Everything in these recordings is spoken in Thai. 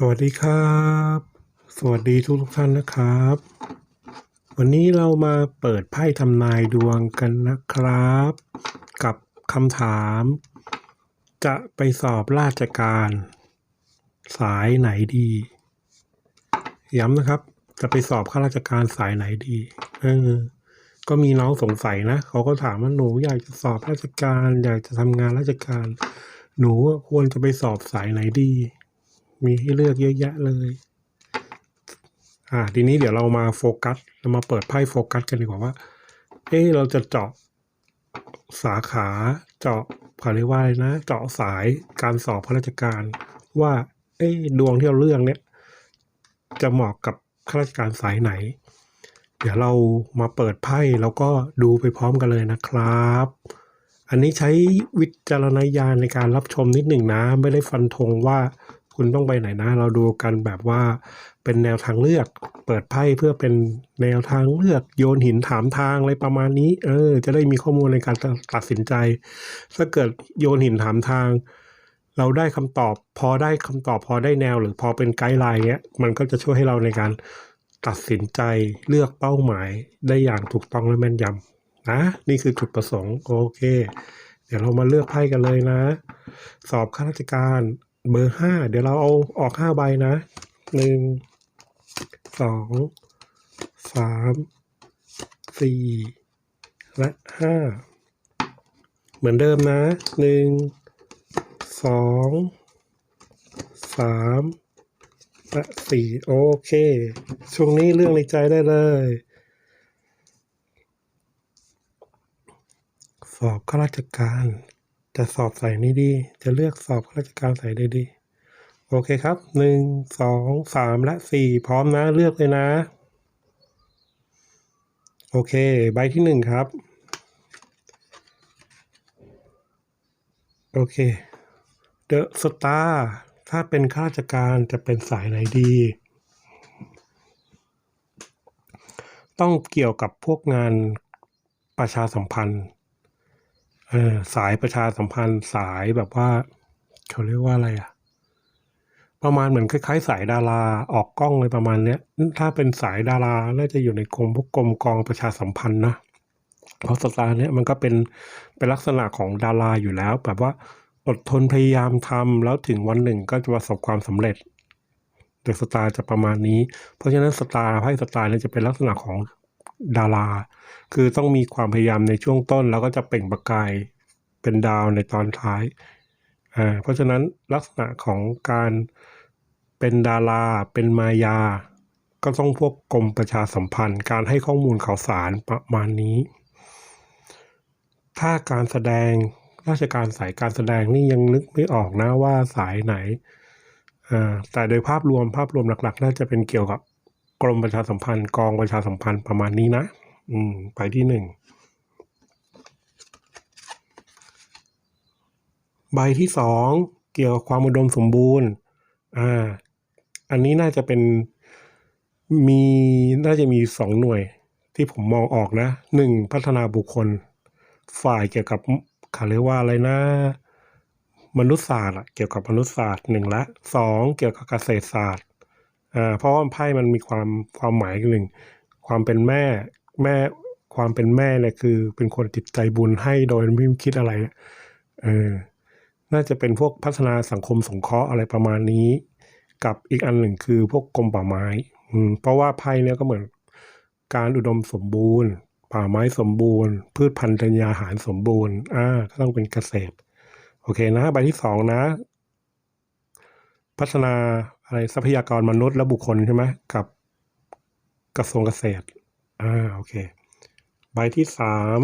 สวัสดีครับ สวัสดีทุกทุกท่านนะครับ วันนี้เรามาเปิดไพ่ทำนายดวงกันนะครับ กับคำถาม จะไปสอบราชการ สายไหนดี ย้ำนะครับ จะไปสอบข้าราชการสายไหนดีเออก็มีน้องสงสัยนะเขาก็ถามว่าหนูอยากจะสอบราชการ อยากจะทำงานราชการ หนูควรจะไปสอบสายไหนดี มีให้เลือกเยอะแยะเลย อ่า ทีนี้เดี๋ยวเรามาโฟกัส เรามาเปิดไพ่โฟกัสกันดีกว่าว่า เอ๊เราจะเจาะสาขาเจาะเขาเรียกว่าอะไรนะ เจาะสายการสอบข้าราชการว่า เอ๊ดวงที่เราเลือกเนี่ยจะเหมาะกับข้าราชการสายไหน เดี๋ยวเรามาเปิดไพ่แล้วก็ดูไปพร้อมกันเลยนะครับ อันนี้ใช้วิจารณญาณในการรับชมนิดหนึ่งนะ ไม่ได้ฟันธงว่า คุณต้องไปไหนนะ เราดูกันแบบว่าเป็นแนวทางเลือก เปิดไพ่เพื่อเป็นแนวทางเลือกโยนหินถามทางอะไรประมาณนี้ เออ จะได้มีข้อมูลในการตัดสินใจ ถ้าเกิดโยนหินถามทาง เราได้คำตอบ พอได้คำตอบพอได้แนวหรือพอเป็นไกด์ไลน์เนี้ยมันก็จะช่วยให้เราในการตัดสินใจเลือกเป้าหมายได้อย่างถูกต้องและแม่นยำนะนี่คือจุดประสงค์โอเค เดี๋ยวเรามาเลือกไพ่กันเลยนะ สอบข้าราชการ เบอร์ห้าเดี๋ยวเราเอาออกห้าใบนะหนึ่งสองสามสี่และห้าเหมือนเดิมนะหนึ่งสองสามและสี่โอเค ช่วงนี้เรื่องในใจได้เลยสอบข้าราชการ จะสอบใส่นี้ดี จะเลือกสอบข้าราชการใส่ได้ดี โอเคครับหนึ่งสองสามและสี่พร้อมนะเลือกเลยนะ โอเค ใบที่หนึ่งครับ โอเคเดอะสตาร์ถ้าเป็นข้าราชการจะเป็นสายไหนดี ต้องเกี่ยวกับพวกงานประชาสัมพันธ์ เออสายประชาสัมพันธ์สายแบบว่า เขาเรียกว่าอะไรอะประมาณเหมือนคล้ายๆ สายดาราออกกล้องเลยประมาณเนี้ย ถ้าเป็นสายดาราน่าจะอยู่ในกรมพวกกรมกองประชาสัมพันธ์นะเพราะสตาร์เนี้ยมันก็เป็นเป็นลักษณะของดาราอยู่แล้ว แบบว่าอดทนพยายามทำแล้วถึงวันหนึ่งก็จะประสบความสำเร็จเดอะสตาร์จะประมาณนี้ เพราะฉะนั้นสตาร์ไพ่สตาร์เนี่ยจะเป็นลักษณะของ ดารา คือต้องมีความพยายามในช่วงต้น แล้วก็จะเปล่งประกายเป็นดาวในตอนท้ายอ่าเพราะฉะนั้นลักษณะของการเป็นดารา เป็นมายา ก็ต้องพวกกรมประชาสัมพันธ์ การให้ข้อมูลข่าวสารประมาณนี้ ถ้าการแสดงราชการสายการแสดงนี่ยังนึกไม่ออกนะว่าสายไหน แต่โดยภาพรวมภาพรวมหลักๆ น่าจะเป็นเกี่ยวกับ กรมประชาสัมพันธ์กองประชาสัมพันธ์ประมาณนี้นะ อืม ไปที่หนึ่งใบที่สองเกี่ยวกับความอุดมสมบูรณ์ อ่า อันนี้น่าจะเป็นมีน่าจะมีสองหน่วยที่ผมมองออกนะหนึ่งพัฒนาบุคคล ฝ่ายเกี่ยวกับเขาเรียกว่าอะไรนะ มนุษยศาสตร์อะเกี่ยวกับมนุษยศาสตร์หนึ่งละสองเกี่ยวกับเกษตรศาสตร์ เพราะว่าไพ่มันมีความความหมายหนึ่งความเป็นแม่แม่ความเป็นแม่เนี่ยคือ เป็นคนจิตใจบุญให้โดยไม่คิดอะไรเออน่าจะเป็นพวกพัฒนาสังคมสงเคราะห์อะไรประมาณนี้ กับอีกอันหนึ่งคือพวกกรมป่าไม้ อืม เพราะว่าไพ่เนี่ยก็เหมือนการอุดมสมบูรณ์ ป่าไม้สมบูรณ์ พืชพันธุ์ธัญญาหารสมบูรณ์ อ่า ก็ต้องเป็นเกษตร โอเคนะใบที่สองนะ พัฒนา อะไรทรัพยากรมนุษย์และบุคคลใช่ไหมกับกระทรวงเกษตรอ่าโอเค ใบที่สาม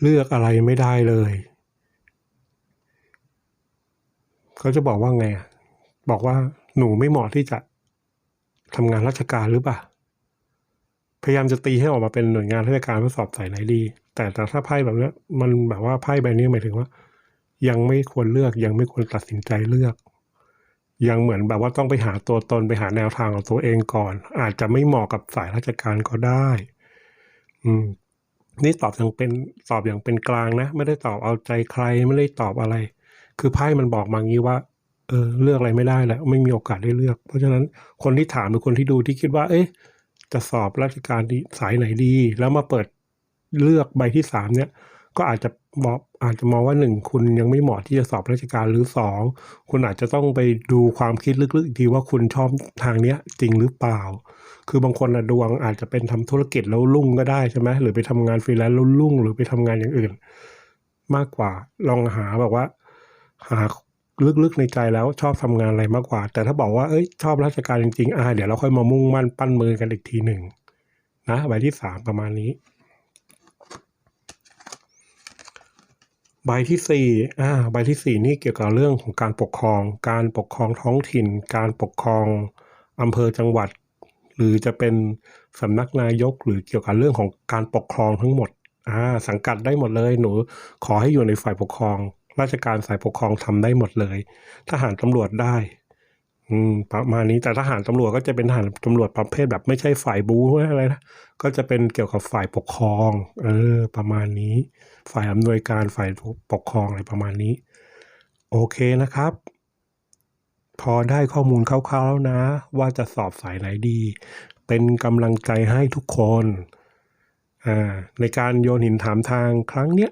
เลือกอะไรไม่ได้เลยเขาจะบอกว่าไงอะบอกว่าหนูไม่เหมาะที่จะทำงานราชการหรือเปล่าพยายามจะตีให้ออกมาเป็นหน่วยงานราชการเพื่อสอบใส่ไหนดี แต่แต่ถ้าไพ่แบบนี้มันแบบว่าไพ่ใบนี้หมายถึงว่า ยังไม่ควรเลือก ยังไม่ควรตัดสินใจเลือก ยังเหมือนแบบว่าต้องไปหาตัวตนไปหาแนวทางของตัวเองก่อน อาจจะไม่เหมาะกับสายราชการก็ได้ อืม นี่ตอบอย่างเป็นตอบอย่างเป็นกลางนะ ไม่ได้ตอบเอาใจใครไม่ได้ตอบอะไร คือไพ่มันบอกมางี้ว่าเออเลือกอะไรไม่ได้แล้วไม่มีโอกาสได้เลือก เพราะฉะนั้นคนที่ถามหรือคนที่ดูที่คิดว่า เอ๊ะ จะสอบราชการสายไหนดี แล้วมาเปิดเลือกใบที่สามเนี่ย ก็อาจจะมองอาจจะมองว่าหนึ่งคุณยังไม่เหมาะที่จะสอบราชการหรือสองคุณอาจจะต้องไปดูความคิดลึกๆอีกทีว่าคุณชอบทางเนี้ยจริงหรือเปล่า คือบางคนอะดวงอาจจะเป็นทำธุรกิจแล้วรุ่งก็ได้ใช่ไหมหรือไปทำงานฟรีแลนซ์แล้วรุ่งหรือไปทำงานอย่างอื่น มากกว่าลองหาแบบว่า หาลึกๆในใจแล้วชอบทำงานอะไรมากกว่า แต่ถ้าบอกว่าเอ้ยชอบราชการจริงๆอ่าเดี๋ยวเราค่อยมามุ่งมั่นปั้นมือกันอีกทีหนึ่งนะใบที่สามประมาณนี้ ใบที่สี่อ่าใบที่สี่นี่เกี่ยวกับเรื่องของการปกครอง การปกครองท้องถิ่น การปกครองอำเภอจังหวัด หรือจะเป็นสำนักนายกหรือเกี่ยวกับเรื่องของการปกครองทั้งหมดอ่าสังกัดได้หมดเลยหนู ขอให้อยู่ในฝ่ายปกครอง ราชการสายปกครองทำได้หมดเลย ทหารตำรวจได้ อืมประมาณนี้แต่ทหารตำรวจก็จะเป็นทหารตำรวจประเภทแบบไม่ใช่ฝ่ายบู๊อะไรนะก็จะเป็นเกี่ยวกับฝ่ายปกครอง เออ ประมาณนี้ ฝ่ายอำนวยการฝ่ายปกครองอะไรประมาณนี้ โอเคนะครับ พอได้ข้อมูลคร่าวๆแล้วนะ ว่าจะสอบสายไหนดี เป็นกำลังใจให้ทุกคนอ่าในการโยนหินถามทางครั้งเนี้ย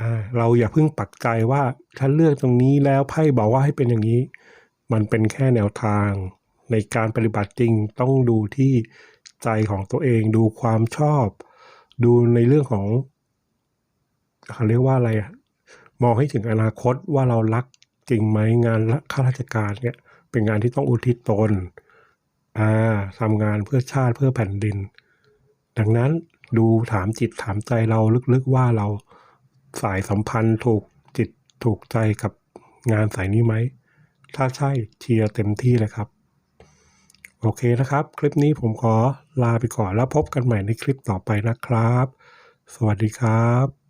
อ่าเราอย่าเพิ่งปักใจว่าฉันเลือกตรงนี้แล้วไพ่บอกว่าให้เป็นอย่างนี้ มันเป็นแค่แนวทาง ในการปฏิบัติจริงต้องดูที่ใจของตัวเอง ดูความชอบ ดูในเรื่องของเขาเรียกว่าอะไรมองให้ถึงอนาคตว่าเรารักจริงไหมงานข้าราชการเนี่ยเป็นงานที่ต้องอุทิศตนอ่าทำงานเพื่อชาติเพื่อแผ่นดิน ดังนั้นดูถามจิตถามใจเราลึกๆว่าเราสายสัมพันธ์ถูกจิตถูกใจกับงานสายนี้ไหม ถ้าใช่เชียร์เต็มที่เลยครับ โอเคนะครับ คลิปนี้ผมขอลาไปก่อนแล้วพบกันใหม่ในคลิปต่อไปนะครับ สวัสดีครับ